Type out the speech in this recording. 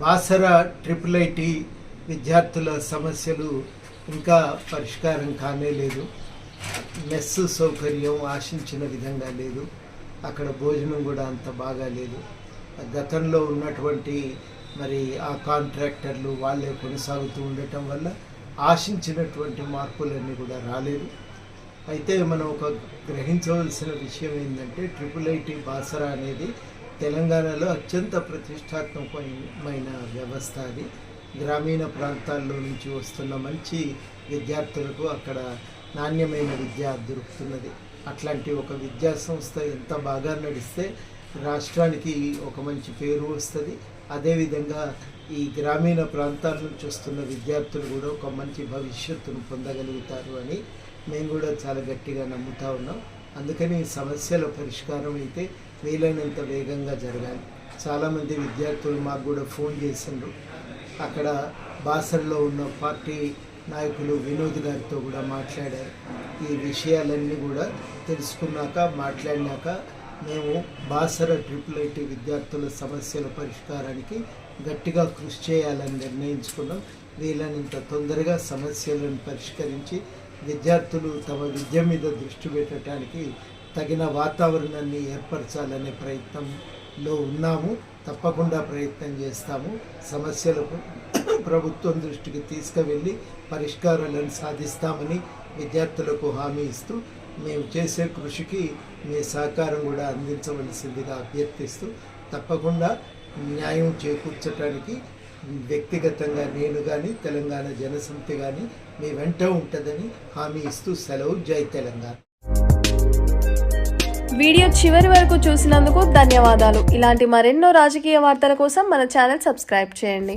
Basara triple IT విద్యార్థుల సమస్యలు ఇంకా పరిష్కారం కానే లేదు. మెస్ సౌకర్యం ఆశించిన విధంగా లేదు. అక్కడ భోజనం కూడా అంత బాగా లేదు. గతంలో ఉన్నటువంటి మరి ఆ కాంట్రాక్టర్లు వాళ్ళే కొనసాగుతూ ఉండటం వల్ల ఆశించినటువంటి మార్పులన్నీ కూడా రాలేదు. అయితే మనం ఒక గ్రహించవలసిన విషయం ఏంటంటే ట్రిపుల్ ఐటీ బాసరా అనేది తెలంగాణలో అత్యంత ప్రతిష్టాత్మకమైన వ్యవస్థ అది. గ్రామీణ ప్రాంతాల్లో నుంచి వస్తున్న మంచి విద్యార్థులకు అక్కడ నాణ్యమైన విద్య దొరుకుతున్నది. అట్లాంటి ఒక విద్యా సంస్థ ఎంత బాగా నడిస్తే రాష్ట్రానికి ఒక మంచి పేరు వస్తుంది. అదేవిధంగా ఈ గ్రామీణ ప్రాంతాల నుంచి వస్తున్న విద్యార్థులు కూడా ఒక మంచి భవిష్యత్తును పొందగలుగుతారు అని మేము కూడా చాలా గట్టిగా నమ్ముతా ఉన్నాం. అందుకని సమస్యల పరిష్కారం అయితే వీలైనంత వేగంగా జరగాలి. చాలామంది విద్యార్థులు మాకు కూడా ఫోన్ చేసిండ్రు. అక్కడ బాసర్లో ఉన్న పార్టీ నాయకులు వినోద్ గారితో కూడా మాట్లాడారు. ఈ విషయాలన్నీ కూడా తెలుసుకున్నాక మాట్లాడినాక మేము బాసర ట్రిపుల్ ఐటీ విద్యార్థుల సమస్యల పరిష్కారానికి గట్టిగా కృషి చేయాలని నిర్ణయించుకున్నాం. వీలైనంత తొందరగా సమస్యలను పరిష్కరించి విద్యార్థులు తమ విద్య మీద దృష్టి పెట్టడానికి తగిన వాతావరణాన్ని ఏర్పరచాలనే ప్రయత్నంలో ఉన్నాము. తప్పకుండా ప్రయత్నం చేస్తాము. సమస్యలకు ప్రభుత్వం దృష్టికి తీసుకువెళ్ళి పరిష్కారాలను సాధిస్తామని విద్యార్థులకు హామీ ఇస్తూ మేము చేసే కృషికి మీ సహకారం కూడా అందించవలసిందిగా అభ్యర్థిస్తూ తప్పకుండా న్యాయం చేకూర్చడానికి వ్యక్తిగతంగా నేను కానీ తెలంగాణ జనసమితి కానీ మీ వెంట ఉంటుందని హామీ ఇస్తూ సెలవు జై తెలంగాణ. వీడియో చివరి వరకు చూసినందుకు ధన్యవాదాలు. ఇలాంటి మరెన్నో రాజకీయ వార్తల కోసం మన ఛానల్ సబ్స్క్రైబ్ చేయండి.